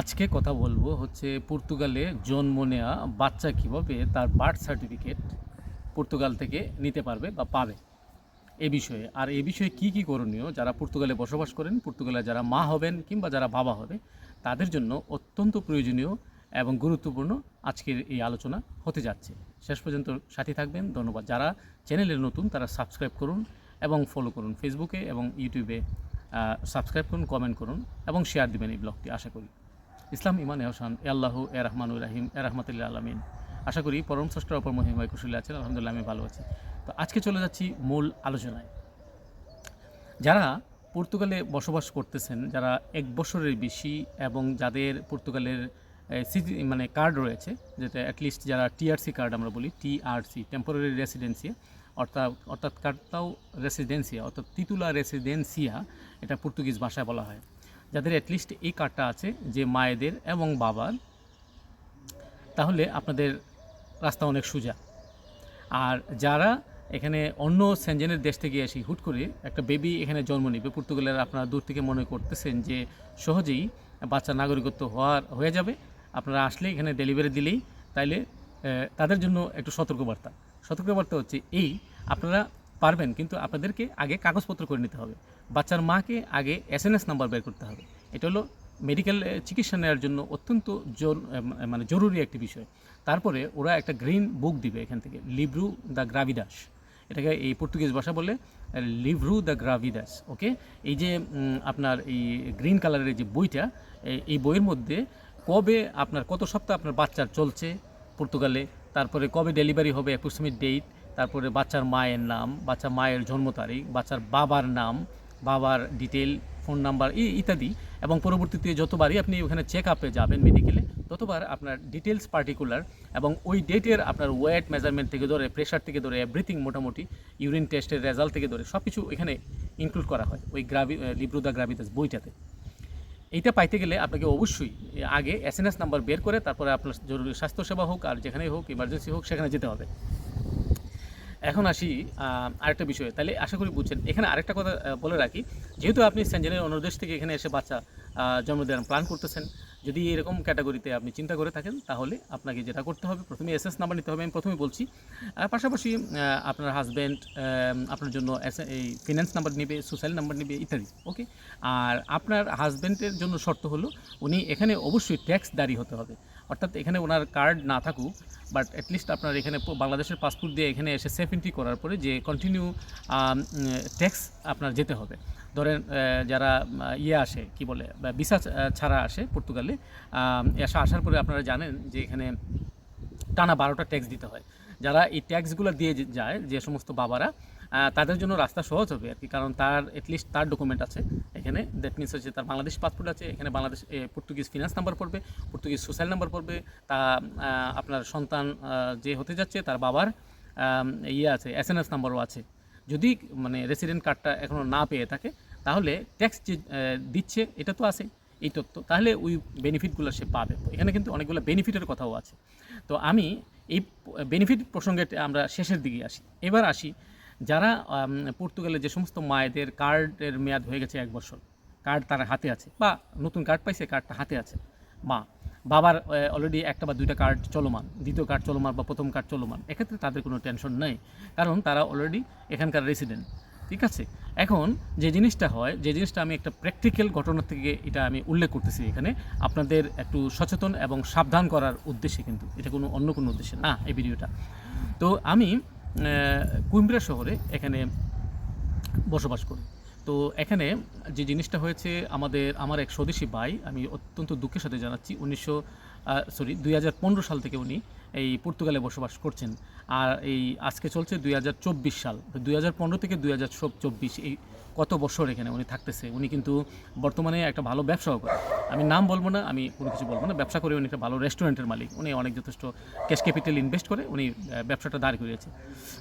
আজকে কথা বলব হচ্ছে পর্তুগালে জন্ম নেওয়া বাচ্চা কীভাবে তার বার্থ সার্টিফিকেট পর্তুগাল থেকে নিতে পারবে বা পাবে এ বিষয়ে। আর এ বিষয়ে কি কি করণীয়? যারা পর্তুগালে বসবাস করেন, পর্তুগালে যারা মা হবেন কিংবা যারা বাবা হবে, তাদের জন্য অত্যন্ত প্রয়োজনীয় এবং গুরুত্বপূর্ণ আজকের এই আলোচনা হতে যাচ্ছে। শেষ পর্যন্ত সাথী থাকবেন। ধন্যবাদ। যারা চ্যানেলে নতুন, তারা সাবস্ক্রাইব করুন এবং ফলো করুন ফেসবুকে এবং ইউটিউবে সাবস্ক্রাইব করুন কমেন্ট করুন এবং শেয়ার দিবেন এই ব্লগটি, আশা করি। ইসলাম ইমান এহসান এ আল্লাহ, এ রহমানুর রাহিম, এ রহমতুল্লাহ আলমিন। আশা করি পরম স্রষ্টার অপর মহিমায় কুশলী আছেন, আলহামদুলিল্লাহ আমি ভালো আছি। তো আজকে চলে যাচ্ছি মূল আলোচনায়। যারা পর্তুগালে বসবাস করতেছেন, যারা এক বছরের বেশি এবং যাদের পর্তুগালের মানে কার্ড রয়েছে, যেটা অ্যাটলিস্ট যারা টিআরসি কার্ড আমরা বলি টিআরসি টেম্পোরারি রেসিডেন্সিয়া অর্থাৎ অর্থাৎ কার্ডটাও রেসিডেন্সিয়া অর্থাৎ তিতুলা রেসিডেন্সিয়া এটা পর্তুগিজ ভাষায় বলা হয়। যাদের অ্যাটলিস্ট এই কার্ডটা আছে, যে মায়েদের এবং বাবার, তাহলে আপনাদের রাস্তা অনেক সোজা। আর যারা এখানে অন্য সেনজেনের দেশ থেকে এসে হুট করে একটা বেবি এখানে জন্ম নেবে, পর্তুগালের আপনারা দূর থেকে মনে করতেছেন যে সহজেই বাচ্চা নাগরিকত্ব হওয়ার, হয়ে যাবে। আপনারা আসলে এখানে ডেলিভারি দিলেই তাইলে তাদের জন্য একটু সতর্কবার্তা। সতর্কবার্তা হচ্ছে এই, আপনারা পারবেন, কিন্তু আপনাদেরকে আগে কাগজপত্র করে নিতে হবে। বাচ্চার মাকে আগে এস এন এস নাম্বার বের করতে হবে। এটা হলো মেডিকেল চিকিৎসা নেওয়ার জন্য অত্যন্ত মানে জরুরি একটি বিষয়। তারপরে ওরা একটা গ্রিন বুক দিবে এখান থেকে লিব্রু দ্য গ্রাভিদাস এটাকে এই পর্তুগিজ ভাষা বলে লিভরু দ্য গ্রাভিদাস ওকে এই যে আপনার এই গ্রিন কালারের যে বইটা এই- এই বইয়ের মধ্যে কবে আপনার, কত সপ্তাহ আপনার বাচ্চার চলছে পর্তুগালে, তারপরে কবে ডেলিভারি হবে অ্যাপ্রক্সিমেট ডেট তারপরে বাচ্চার মায়ের নাম বাচ্চার মায়ের জন্ম তারিখ, বাচ্চার বাবার নাম, বাবার ডিটেল ফোন নাম্বার ইত্যাদি। এবং পরবর্তীতে যতবারই আপনি ওখানে চেক আপে যাবেন মেডিকেলে ততবার আপনার ডিটেলস পার্টিকুলার এবং ওই ডেটের আপনার ওয়েট মেজারমেন্ট থেকে ধরে প্রেশার থেকে ধরে এভরিথিং মোটামুটি ইউরিন টেস্টের রেজাল্ট থেকে ধরে সব কিছু এখানে ইনক্লুড করা হয় ওই গ্রাভি লিব্রুদা গ্রাভিদাস বইটাতে। এইটা পাইতে গেলে আপনাকে অবশ্যই আগে এস নাম্বার বের করে, তারপরে আপনার জরুরি স্বাস্থ্যসেবা হোক আর যেখানেই হোক ইমার্জেন্সি হোক, সেখানে যেতে হবে। এখন আসি আরেকটা বিষয়ে। তাহলে আশা করি বুঝছেন। এখানে আরেকটা কথা বলে রাখি। যেহেতু আপনি সেনজেনের অন্য দেশ থেকে এখানে এসে বাচ্চা জন্ম দেওয়ার প্ল্যান করতেছেন, যদি এরকম ক্যাটাগরিতে আপনি চিন্তা করে থাকেন, তাহলে আপনাকে যেটা করতে হবে, প্রথমে এস এস নাম্বার নিতে হবে, আমি প্রথমে বলছি। পাশাপাশি আপনার হাজব্যান্ড আপনার জন্য এই ফিনান্স নাম্বার নেবে সোশ্যাল নাম্বার নেবে, ইত্যাদি ওকে আর আপনার হাজব্যান্ডের জন্য শর্ত হলো, উনি এখানে অবশ্যই ট্যাক্স দাঁড়ি হতে হবে। অর্থাৎ এখানে ওনার কার্ড না থাকুক বাট অ্যাটলিস্ট আপনার এখানে বাংলাদেশের পাসপোর্ট দিয়ে এখানে এসে সেফ এন্ট্রি করার পরে যে কন্টিনিউ ট্যাক্স আপনার যেতে হবে। ধরেন যারা ইয়ে আসে, কি বলে ভিসা ছাড়া আসে পর্তুগালে এসে, আসার পরে আপনারা জানেন যে এখানে টানা বারোটা ট্যাক্স দিতে হয়। যারা এই ট্যাক্সগুলো দিয়ে যায়, যে সমস্ত বাবারা তাদের জন্য রাস্তা সহজ হবে আর কি, কারণ তার এটলিস্ট তার ডকুমেন্ট আছে। এখানে দ্যাট মিনস হচ্ছে তার বাংলাদেশ পাসপোর্ট আছে, এখানে বাংলাদেশ পর্তুগিজ ফিনান্স নাম্বার পড়বে পর্তুগিজ সোশ্যাল নাম্বার পড়বে, তা আপনার সন্তান যে হতে যাচ্ছে তার বাবার ইয়ে আছে এস এন এস নাম্বারও আছে। যদি মানে রেসিডেন্ট কার্ডটা এখনও না পেয়ে থাকে, তাহলে ট্যাক্স যে দিচ্ছে, এটা তো আছে, এই তথ্য। তাহলে ওই বেনিফিটগুলো সে পাবে। এখানে কিন্তু অনেকগুলো বেনিফিটের কথাও আছে। তো আমি এই বেনিফিট প্রসঙ্গে আমরা শেষের দিকে আসি। এবার আসি যারা পর্তুগালে যে সমস্ত মায়েদের কার্ডের মেয়াদ হয়ে গেছে এক বছর, কার্ড তার হাতে আছে বা নতুন কার্ড পাইছে, কার্ডটা হাতে আছে। মা, বাবার অলরেডি একটা বা দুইটা কার্ড চলমান, দ্বিতীয় কার্ড চলমান বা প্রথম কার্ড চলমান, এক্ষেত্রে তাদের কোনো টেনশন নেই। কারণ তারা অলরেডি এখানকার রেসিডেন্ট ঠিক আছে? এখন যে জিনিসটা হয়, যে জিনিসটা আমি একটা প্র্যাকটিক্যাল ঘটনা থেকে এটা আমি উল্লেখ করতেছি এখানে, আপনাদের একটু সচেতন এবং সাবধান করার উদ্দেশ্যে কিন্তু, এটা কোনো অন্য কোনো উদ্দেশ্যে না, এই ভিডিওটা তো আমি কুইম্বরা শহরে এখানে বসবাস করি। তো এখানে যে জিনিসটা হয়েছে, আমাদের, আমার এক স্বদেশী ভাই, আমি অত্যন্ত দুঃখের সাথে জানাচ্ছি, উনিশশো সরি দুই হাজার পনেরো সাল থেকে উনি এই পর্তুগালে বসবাস করছেন। আর এই আজকে চলছে দুই হাজার চব্বিশ সাল। দুই হাজার পনেরো থেকে দুই এই কত বছর এখানে উনি থাকতেছে? উনি কিন্তু বর্তমানে একটা ভালো ব্যবসাও করে। আমি নাম বলব না, আমি কোনো কিছু বলব না। ব্যবসা করে উনি একটা ভালো রেস্টুরেন্টের মালিক। উনি অনেক যথেষ্ট ক্যাশ ক্যাপিটাল ইনভেস্ট করে উনি ব্যবসাটা দাঁড় করিয়েছে।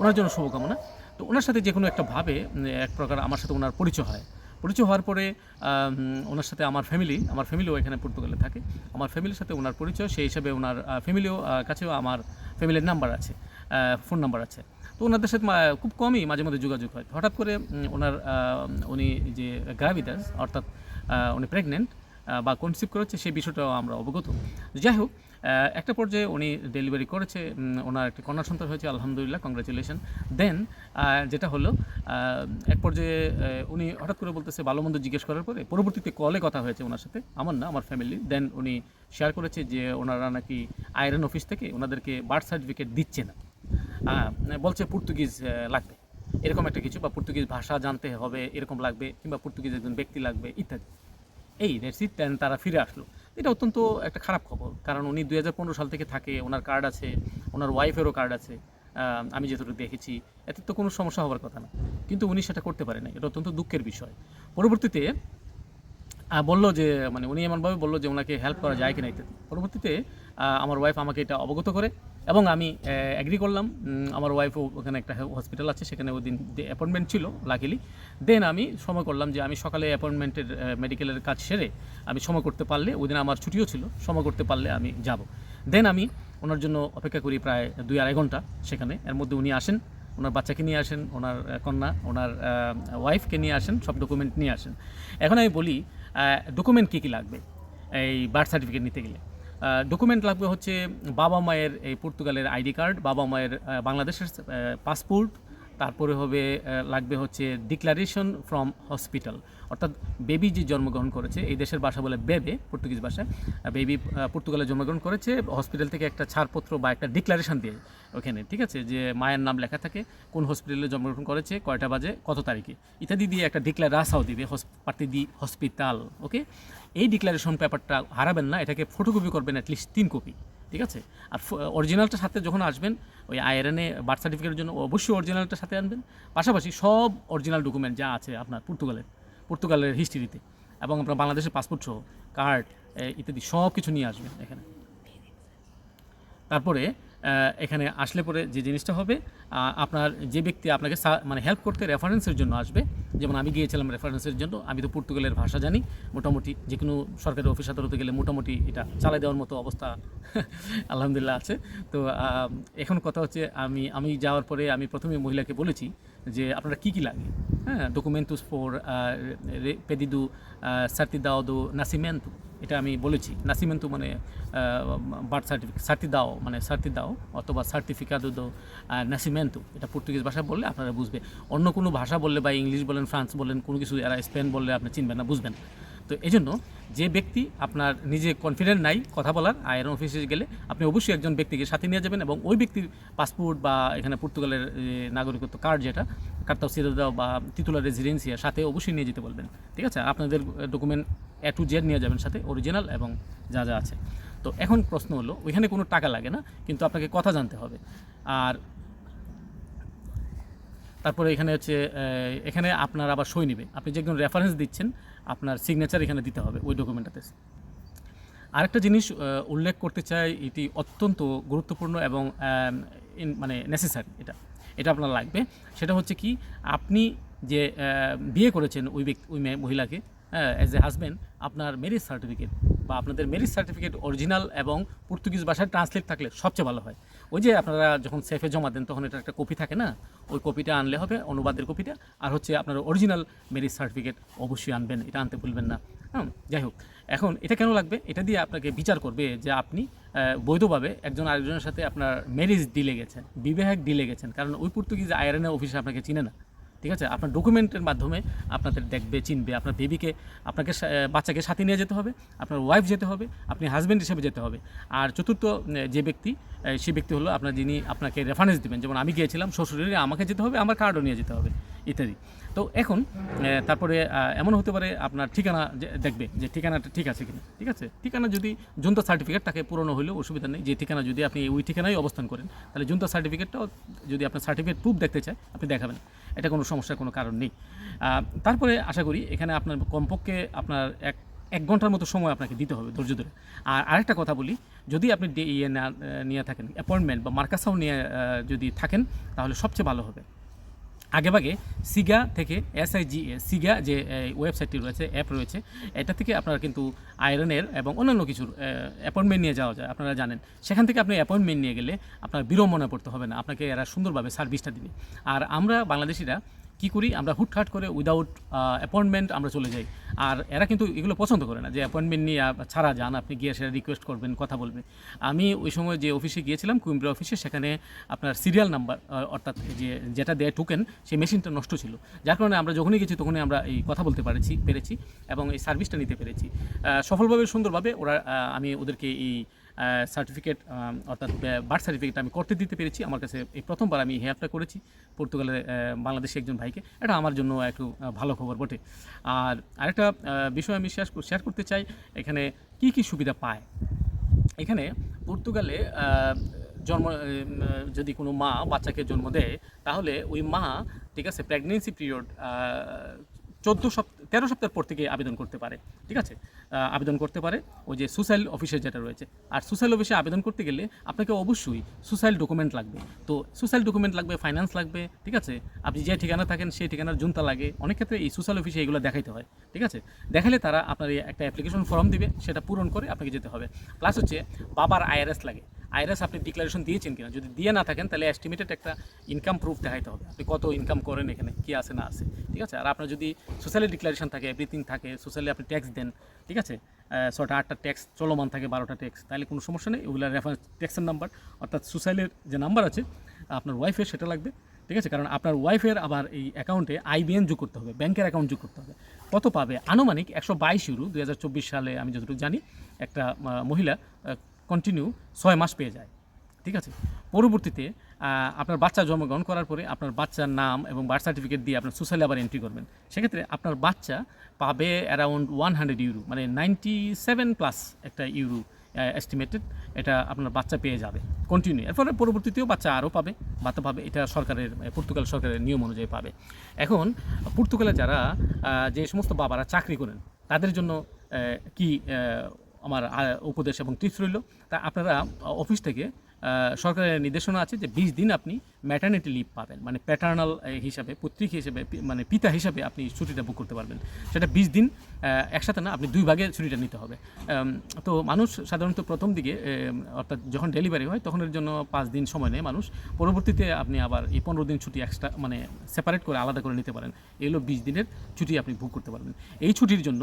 ওনার জন্য শুভকামনা। তো ওনার সাথে যে কোনো একটা ভাবে এক প্রকার আমার সাথে ওনার পরিচয় হয়। পরিচয় হওয়ার পরে ওনার সাথে আমার ফ্যামিলি আমার ফ্যামিলিও এখানে পর্তুগালে থাকে। আমার ফ্যামিলির সাথে ওনার পরিচয়, সেই হিসাবে ওনার ফ্যামিলিও কাছেও আমার ফ্যামিলির নাম্বার আছে ফোন নাম্বার আছে। তো ওনাদের সাথে খুব কমই মাঝে মধ্যে যোগাযোগ হয়। হঠাৎ করে ওনার উনি যে গ্রাভিদাস অর্থাৎ উনি প্রেগনেন্ট বা কনসিভ করেছে, সেই বিষয়টাও আমরা অবগত। যাই হোক একটা পর্যায়ে উনি ডেলিভারি করেছে ওনার একটি কন্যা সন্তান হয়েছে, আলহামদুলিল্লাহ কংগ্রাচুলেশন দেন যেটা হলো এক পর্যায়ে উনি হঠাৎ করে বলতেছে, ভালো মন্দ জিজ্ঞেস করার পরে পরবর্তীতে কলে কথা হয়েছে ওনার সাথে, আমার না, আমার ফ্যামিলি দেন উনি শেয়ার করেছে যে, ওনারা নাকি আয়রন অফিস থেকে ওনাদেরকে বার্থ সার্টিফিকেট দিচ্ছে না। বলছে পর্তুগিজ লাগবে। এরকম একটা কিছু, বা পর্তুগিজ ভাষা জানতে হবে, এরকম লাগবে, কিংবা পর্তুগিজ একজন ব্যক্তি লাগবে, ইত্যাদি। এই দেন তারা ফিরে আসলো। এটা অত্যন্ত একটা খারাপ খবর, কারণ উনি দু হাজার পনেরো সাল থেকে থাকে, ওনার কার্ড আছে, ওনার ওয়াইফেরও কার্ড আছে আমি যেটুকু দেখেছি, এতে তো কোনো সমস্যা হওয়ার কথা না। কিন্তু উনি সেটা করতে পারে না এটা অত্যন্ত দুঃখের বিষয়। পরবর্তীতে বলল যে মানে উনি এমনভাবে বলল যে, ওনাকে হেল্প করা যায় কিনা? ইত্যাদি। পরবর্তীতে আমার ওয়াইফ আমাকে এটা অবগত করে এবং আমি অ্যাগ্রি করলাম। আমার ওয়াইফও ওখানে একটা হসপিটাল আছে, সেখানে ওই দিন অ্যাপয়েন্টমেন্ট ছিল লাকিলি দেন আমি সময় করলাম যে আমি সকালে অ্যাপয়েন্টমেন্টের মেডিকেলের কাজ সেরে আমি সময় করতে পারলে, ওই দিন আমার ছুটিও ছিল, সময় করতে পারলে আমি যাব। দেন আমি ওনার জন্য অপেক্ষা করি প্রায় দুই আড়াই ঘণ্টা সেখানে। এর মধ্যে উনি আসেন, ওনার বাচ্চাকে নিয়ে আসেন, ওনার কন্যা, ওনার ওয়াইফকে নিয়ে আসেন, সব ডকুমেন্ট নিয়ে আসেন। এখন আমি বলি ডকুমেন্ট কী কী লাগবে? এই বার্থ সার্টিফিকেট নিতে গেলে। ডকুমেন্ট লাগবে হচ্ছে বাবা মায়ের এই পর্তুগালের আইডি কার্ড, বাবা মায়ের বাংলাদেশের পাসপোর্ট তারপরে হবে লাগবে হচ্ছে ডিক্লারেশন ফ্রম হসপিটাল অর্থাৎ বেবি যে জন্মগ্রহণ করেছে, এই দেশের ভাষা বলে বেবে, পর্তুগিজ ভাষায়। বেবি পর্তুগালে জন্মগ্রহণ করেছে, হসপিটাল থেকে একটা ছাড়পত্র বা একটা ডিক্লারেশন দিয়ে ওখানে, ঠিক আছে? যে মায়ের নাম লেখা থাকে, কোন হসপিটালে জন্মগ্রহণ করেছে, কয়টা বাজে, কত তারিখে। ইত্যাদি দিয়ে একটা ডিক্লার রাসাও দিবে দি হসপিটাল, ওকে? এই ডিক্লারেশন পেপারটা হারাবেন না, এটাকে ফটোকপি করবেন অ্যাটলিস্ট তিন কপি, ঠিক আছে? আর অরিজিনালটার সাথে যখন আসবেন, ওই আইরনে বার্থ সার্টিফিকেটের জন্য অবশ্যই অরিজিনালটার সাথে আনবেন। পাশাপাশি সব অরিজিনাল ডকুমেন্ট যা আছে আপনার পর্তুগালের পর্তুগালের হিস্ট্রিতে এবং আপনার বাংলাদেশের পাসপোর্ট সহ কার্ড ইত্যাদি সব কিছু নিয়ে আসবেন এখানে। তারপরে এখানে আসলে পরে যে জিনিসটা হবে আপনার যে ব্যক্তি আপনাকে মানে হেল্প করতে রেফারেন্সের জন্য আসবে, যেমন আমি গিয়েছিলাম রেফারেন্সের জন্য, আমি তো পর্তুগালের ভাষা জানি, মোটামুটি যে কোনো সরকারি অফিস আদালতে গেলে মোটামুটি এটা চালাই দেওয়ার মতো অবস্থা আলহামদুলিল্লাহ আছে। তো এখন কথা হচ্ছে আমি আমি যাওয়ার পরে আমি প্রথমে মহিলাকে বলেছি যে আপনারা কী কী লাগে? হ্যাঁ ডকুমেন্টুস ফর পেদিদু সার্তিদাওদু দো নাসিমেন্তু এটা আমি বলেছি। নাসিমেন্তু মানে বার্থ সার্টিফিকেট সার্তিদাও মানে সার্তিদাও অথবা সার্টিফিকেট দো নাসিমেন্তু এটা পর্তুগিজ ভাষা বললে আপনারা বুঝবে। অন্য কোনো ভাষা বললে বা ইংলিশ বলেন, ফ্রান্স বলেন, কোনো কিছু এরা স্পেন বললে আপনি চিনবেন না, বুঝবেন। তো এই জন্য যে ব্যক্তি আপনার নিজে কনফিডেন্ট নাই কথা বলার আয়রন অফিসে গেলে আপনি অবশ্যই একজন ব্যক্তিকে সাথে নিয়ে যাবেন এবং ওই ব্যক্তির পাসপোর্ট বা এখানে পর্তুগালের নাগরিকত্ব কার্ড যেটা কার্তাও সিরোদাও বা টিতুলার রেজিডেন্সিয়া সাথে অবশ্যই নিয়ে যেতে বলবেন। ঠিক আছে? আপনাদের ডকুমেন্ট এ টু জেড নিয়ে যাবেন সাথে অরিজিনাল এবং যা যা আছে। তো এখন প্রশ্ন হলো, ওইখানে কোনো টাকা লাগে না, কিন্তু আপনাকে কথা জানতে হবে। আর তারপরে এখানে হচ্ছে এখানে আপনার আবার সই নেবে। আপনি যে একজন রেফারেন্স দিচ্ছেন, আপনার সিগনেচার এখানে দিতে হবে ওই ডকুমেন্টটাতে আরেকটা জিনিস উল্লেখ করতে চাই, এটি অত্যন্ত গুরুত্বপূর্ণ এবং মানে নেসেসারি এটা। এটা আপনার লাগবে। সেটা হচ্ছে কি, আপনি যে বিয়ে করেছেন ওই ব্যক্তি, ওই মহিলাকে অ্যাজ এ হাজব্যান্ড আপনার ম্যারেজ সার্টিফিকেট বা আপনাদের ম্যারেজ সার্টিফিকেট অরিজিনাল এবং পর্তুগিজ ভাষায় ট্রান্সলেট থাকলে সবচেয়ে ভালো হয়। ওই যে আপনারা যখন সেফে জমা দেন, তখন এটা একটা কপি থাকে না? ওই কপিটা আনলে হবে, অনুবাদের কপিটা। আর হচ্ছে আপনার অরিজিনাল ম্যারেজ সার্টিফিকেট অবশ্যই আনবেন, এটা আনতে ভুলবেন না। হ্যাঁ যাই হোক, এখন এটা কেন লাগবে? এটা দিয়ে আপনাকে বিচার করবে যে আপনি বৈধভাবে একজন আরেকজনের সাথে আপনার ম্যারেজ ডিলে গেছেন বিবাহের ডিলে গেছেন। কারণ ওই পর্তুগিজ আইরনের অফিসে আপনাকে চিনে না। ঠিক আছে? আপনার ডকুমেন্টের মাধ্যমে আপনাদের দেখবে, চিনবে, আপনার বেবিকে আপনাকে বাচ্চাকে সাথে নিয়ে যেতে হবে, আপনার ওয়াইফ যেতে হবে, আপনি হাজব্যান্ড হিসেবে যেতে হবে। আর চতুর্থ যে ব্যক্তি সেই ব্যক্তি হলো আপনার যিনি আপনাকে রেফারেন্স দেবেন। যেমন আমি গিয়েছিলাম, শ্বশুরের আমাকে যেতে হবে, আমার কার্ডও নিয়ে যেতে হবে, ইত্যাদি। তো এখন তারপরে এমন হতে পারে আপনার ঠিকানা দেখবে যে ঠিকানাটা ঠিক আছে কিনা। ঠিক আছে? ঠিকানা যদি জুনতা সার্টিফিকেট তাকে পুরনো হলেও অসুবিধা নেই। যে ঠিকানা যদি আপনি ওই ঠিকানায় অবস্থান করেন, তাহলে জুনতা সার্টিফিকেটটাও যদি আপনার সার্টিফিকেট প্রুফ দেখতে চায়, আপনি দেখাবেন। এটা কোনো সমস্যার কোনো কারণ নেই। তারপরে আশা করি এখানে আপনার কমপক্ষে আপনার এক এক ঘণ্টার মতো সময় আপনাকে দিতে হবে ধৈর্য ধরে। আর আরেকটা কথা বলি, যদি আপনি ডে ইয়ে না নিয়ে থাকেন, অ্যাপয়েন্টমেন্ট বা মার্কাসাও নিয়ে যদি থাকেন, তাহলে সবচেয়ে ভালো হবে। আগেভাগে সিগা থেকে এসআইজি সিগা যে ওয়েবসাইটটি রয়েছে অ্যাপ রয়েছে, এটা থেকে আপনারা কিন্তু আয়রনের এবং অন্যান্য কিছুর অ্যাপয়েন্টমেন্ট নিয়ে যাওয়া যায়, আপনারা জানেন। সেখান থেকে আপনি অ্যাপয়েন্টমেন্ট নিয়ে গেলে আপনার বিড়ম্বনা পড়তে হবে না, আপনাকে এরা সুন্দরভাবে সার্ভিসটা দিবে। আর আমরা বাংলাদেশিরা কি করি? আমরা হুটহাট করে উইদাউট অ্যাপয়েন্টমেন্ট আমরা চলে যাই। আর এরা কিন্তু এগুলো পছন্দ করে না, যে অ্যাপয়েন্টমেন্ট নিয়ে ছাড়া যান, আপনি গিয়ে সেটা রিকোয়েস্ট করবেন, কথা বলবেন। আমি ওই সময় যে অফিসে গিয়েছিলাম কুইম্বরা অফিসে সেখানে আপনার সিরিয়াল নাম্বার অর্থাৎ যে যেটা দেয় টোকেন সেই মেশিনটা নষ্ট ছিল। যার কারণে আমরা যখনই গেছি, তখনই আমরা এই কথা বলতে পেরেছি পেরেছি এবং এই সার্ভিসটা নিতে পেরেছি। সফলভাবে, সুন্দরভাবে ওরা আমি ওদেরকে এই সার্টিফিকেট অর্থাৎ বার্থ সার্টিফিকেট আমি করতে দিতে পেরেছি। আমার কাছে এই প্রথমবার আমি হেল্পটা করেছি পর্তুগালের বাংলাদেশে একজন ভাইকে। এটা আমার জন্য একটু ভালো খবর বটে। আর আরেকটা বিষয় আমি শেয়ার শেয়ার করতে চাই, এখানে কি কি সুবিধা পায়? এখানে পর্তুগালে জন্ম যদি কোনো মা বাচ্চাকে জন্ম দেয়, তাহলে ওই মা, ঠিক আছে প্রেগনেন্সি পিরিয়ড চোদ্দ সপ্তাহ তেরো সপ্তাহ পর থেকে আবেদন করতে পারে, ঠিক আছে? আবেদন করতে পারে ওই যে সোশ্যাল অফিসে যেটা রয়েছে। আর সোশ্যাল অফিসে আবেদন করতে গেলে আপনাকে অবশ্যই সোশ্যাল ডকুমেন্ট লাগবে। তো সোশ্যাল ডকুমেন্ট লাগবে, ফাইন্যান্স লাগবে, ঠিক আছে? আপনি যে ঠিকানা থাকেন সেই ঠিকানার জুনতা লাগে। অনেক ক্ষেত্রে এই সোশ্যাল অফিসে এগুলো দেখাইতে হয়, ঠিক আছে? দেখালে তারা আপনার একটা অ্যাপ্লিকেশন ফর্ম দিবে, সেটা পূরণ করে আপনাকে যেতে হবে। প্লাস হচ্ছে বাবার আইআরএস লাগে। আইআরএস আপনি ডিক্লারেশন দিয়েছেন কিনা? যদি দিয়ে না থাকেন, তাহলে এস্টিমেটেড একটা ইনকাম প্রুফ দেখাইতে হবে। আপনি কত ইনকাম করেন এখানে, কি আছে না আছে, ঠিক আছে? আর আপনার যদি সোশ্যালি ডিক্লারেশন থাকে এভরিথিং থাকে সোশ্যালি আপনি ট্যাক্স দেন, ঠিক আছে? ছটা আটটা ট্যাক্স চলমান থাকে, বারোটা ট্যাক্স তাহলে কোনো সমস্যা নেই। ওগুলো রেফারেন্স ট্যাক্সের নাম্বার অর্থাৎ সোশ্যালের যে নাম্বার আছে, আপনার ওয়াইফের সেটা লাগবে, ঠিক আছে? কারণ আপনার ওয়াইফের আবার এই অ্যাকাউন্টে আইবিএন যোগ করতে হবে ব্যাংকের অ্যাকাউন্ট যোগ করতে হবে। কত পাবে? আনুমানিক একশো বাইশ ইউরো দুই সালে আমি যতটুকু জানি, একটা মহিলা কন্টিনিউ ছয় মাস পেয়ে যায়। ঠিক আছে? পরবর্তীতে আপনার বাচ্চা জন্মগ্রহণ করার পরে আপনার বাচ্চার নাম এবং বার্থ সার্টিফিকেট দিয়ে আপনার সোশ্যালি আবার এন্ট্রি করবেন। সেক্ষেত্রে আপনার বাচ্চা পাবে অ্যারাউন্ড ওয়ান হান্ড্রেড ইউরো মানে নাইনটি সেভেন প্লাস একটা ইউরো এস্টিমেটেড এটা আপনার বাচ্চা পেয়ে যাবে কন্টিনিউ এরপরে পরবর্তীতেও বাচ্চা আরও পাবে বাচ্চা পাবে, এটা সরকারের পর্তুগাল সরকারের নিয়ম অনুযায়ী পাবে। এখন পর্তুগালে যারা যে সমস্ত বাবারা চাকরি করেন, তাদের জন্য কি আমার উপদেশ এবং টিপস রইল। তা আপনারা অফিস থেকে সরকারের নির্দেশনা আছে যে বিশ দিন আপনি ম্যাটার্নিটি লিভ পাবেন। মানে প্যাটার্নাল হিসাবে, পত্রিক হিসেবে মানে পিতা হিসাবে আপনি ছুটিটা বুক করতে পারবেন। সেটা বিশ দিন একসাথে না, আপনি দুই ভাগে ছুটিটা নিতে হবে। তো মানুষ সাধারণত প্রথম দিকে অর্থাৎ যখন ডেলিভারি হয় তখন এর জন্য পাঁচ দিন সময় নেয় মানুষ। পরবর্তীতে আপনি আবার এই পনেরো দিন ছুটি এক্সট্রা মানে সেপারেট করে আলাদা করে নিতে পারেন। এগুলো বিশ দিনের ছুটি আপনি বুক করতে পারবেন। এই ছুটির জন্য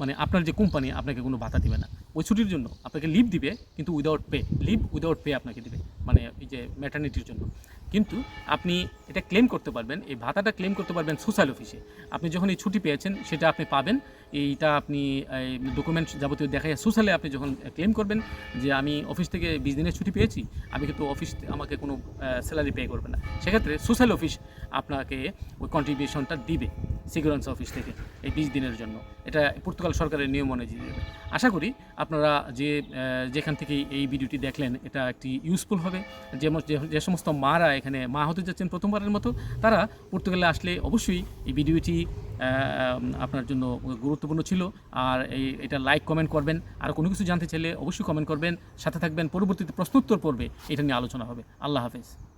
মানে আপনার যে কোম্পানি আপনাকে কোনো ভাতা দিবে না। ওই ছুটির জন্য আপনাকে লিভ দিবে, কিন্তু without pay leave without pay আপনাকে দেবে মানে এই যে ম্যাটার্নিটির জন্য। কিন্তু আপনি এটা ক্লেম করতে পারবেন, এই ভাতাটা ক্লেম করতে পারবেন সোশ্যাল অফিসে আপনি যখন এই ছুটি পেয়েছেন, সেটা আপনি পাবেন। এইটা আপনি ডকুমেন্ট যাবতীয় দেখায় সোশ্যালে আপনি যখন ক্লেম করবেন যে আমি অফিস থেকে বিশ দিনের ছুটি পেয়েছি, আমি কিন্তু অফিস আমাকে কোনো স্যালারি পে করবে না। সেক্ষেত্রে সোশ্যাল অফিস আপনাকে ওই কন্ট্রিবিউশনটা দিবে। সিকিউরেন্স অফিস থেকে এই বিশ দিনের জন্য। এটা পর্তুগাল সরকারের নিয়ম অনুযায়ী দেবে আশা করি আপনারা যে যেখান থেকে এই ভিডিওটি দেখলেন, এটা একটি ইউজফুল হবে। যে, যে- সমস্ত মারা এখানে মা হতে যাচ্ছেন প্রথমবারের মতো, তারা পর্তুগালে আসলে অবশ্যই এই ভিডিওটি আপনার জন্য গুরুত্বপূর্ণ ছিল। আর এই, এটা লাইক কমেন্ট করবেন। আর কোনো কিছু জানতে চাইলে অবশ্যই কমেন্ট করবেন। সাথে থাকবেন। পরবর্তীতে প্রশ্নোত্তর পর্বে এটা নিয়ে আলোচনা হবে। আল্লাহ হাফেজ।